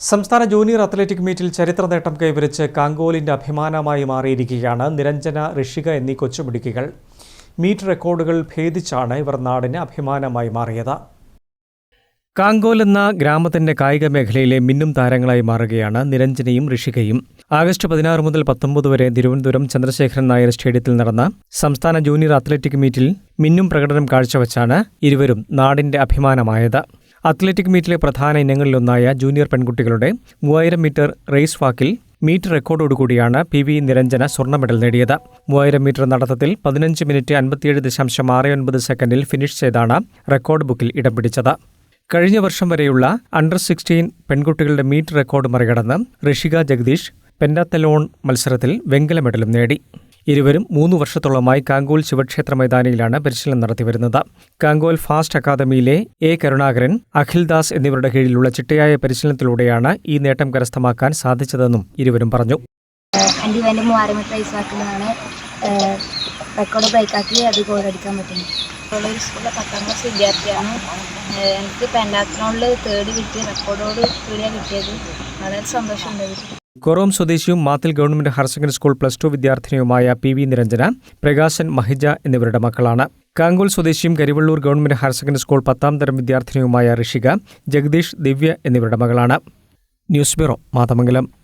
സംസ്ഥാന junior athletic മീറ്റിൽ ചരിത്ര നേട്ടം കൈവരിച്ച് കാങ്കോലിന്റെ അഭിമാനമായി മാറിയിരിക്കുകയാണ് നിരഞ്ജന ഋഷിക എന്നീ കൊച്ചുമിടുക്കികൾ. മീറ്റ് റെക്കോർഡുകൾ ഭേദിച്ചാണ് ഇവർ നാടിന് അഭിമാനമായി മാറിയത്. കാങ്കോൽ എന്ന ഗ്രാമത്തിന്റെ കായിക മേഖലയിലെ മിന്നും താരങ്ങളായി മാറുകയാണ് നിരഞ്ജനയും ഋഷികയും. ആഗസ്റ്റ് പതിനാറ് മുതൽ പത്തൊമ്പത് വരെ തിരുവനന്തപുരം ചന്ദ്രശേഖരൻ നായർ സ്റ്റേഡിയത്തിൽ നടന്ന സംസ്ഥാന ജൂനിയർ അത്ലറ്റിക് മീറ്റിൽ മിന്നും പ്രകടനം കാഴ്ചവെച്ചാണ് ഇരുവരും നാടിന്റെ അഭിമാനമായത്. അത്ലറ്റിക് മീറ്റിലെ പ്രധാന ഇനങ്ങളിലൊന്നായ ജൂനിയർ പെൺകുട്ടികളുടെ മൂവായിരം മീറ്റർ റേസ് വാക്കിൽ മീറ്റ് റെക്കോർഡോടുകൂടിയാണ് പി വി നിരഞ്ജന സ്വർണ മെഡൽ നേടിയത്. മൂവായിരം മീറ്റർ നടത്തത്തിൽ പതിനഞ്ച് മിനിറ്റ് അൻപത്തിയേഴ് ദശാംശം ആറ് ഒൻപത് സെക്കൻഡിൽ ഫിനിഷ് ചെയ്താണ് റെക്കോർഡ് ബുക്കിൽ ഇടം പിടിച്ചത്. കഴിഞ്ഞ വർഷം വരെയുള്ള അണ്ടർ സിക്സ്റ്റീൻ പെൺകുട്ടികളുടെ മീറ്റ് റെക്കോർഡ് മറികടന്ന് ഋഷിക ജഗദീഷ് പെൻഡാത്തലോൺ മത്സരത്തിൽ വെങ്കല മെഡലും നേടി. ഇരുവരും മൂന്ന് വർഷത്തോളമായി കാങ്കോൽ ശിവക്ഷേത്ര മൈതാനിയിലാണ് പരിശീലനം നടത്തിവരുന്നത് കാങ്കോൽ ഫാസ്റ്റ് അക്കാദമിയിലെ എ കരുണാകരൻ അഖിൽദാസ് എന്നിവരുടെ കീഴിലുള്ള ചിട്ടയായ പരിശീലനത്തിലൂടെയാണ് ഈ നേട്ടം കരസ്ഥമാക്കാൻ സാധിച്ചതെന്നും ഇരുവരും പറഞ്ഞു. എന്റെ മൂവായിരം മീറ്റർ റെക്കോർഡ് ബ്രേക്കാക്കി അത് ഗോൾ അടിക്കാൻ പറ്റുന്നത്. കോളേജ് സ്കൂളിലെ പത്താം ക്ലാസ് വിദ്യാർത്ഥിയാണ്. എനിക്ക് പെൻഡാത്രോണിൽ തേർഡ് കിട്ടിയ റെക്കോർഡോട് കൂടിയാണ് കിട്ടിയത്. വളരെ സന്തോഷമുണ്ട്. കൊറോം സ്വദേശിയും Mathil government higher secondary school plus two വിദ്യാർത്ഥിനിയുമായ P V Niranjana Prakashan Mahija എന്നിവരുടെ മക്കളാണ്. കാങ്കോൽ സ്വദേശിയും Karivellur government higher secondary school പത്താം തരം വിദ്യാർത്ഥിനിയുമായ ഋഷിക ജഗദീഷ് ദിവ്യ എന്നിവരുടെ മകളാണ്. News bureau Mathamangalam.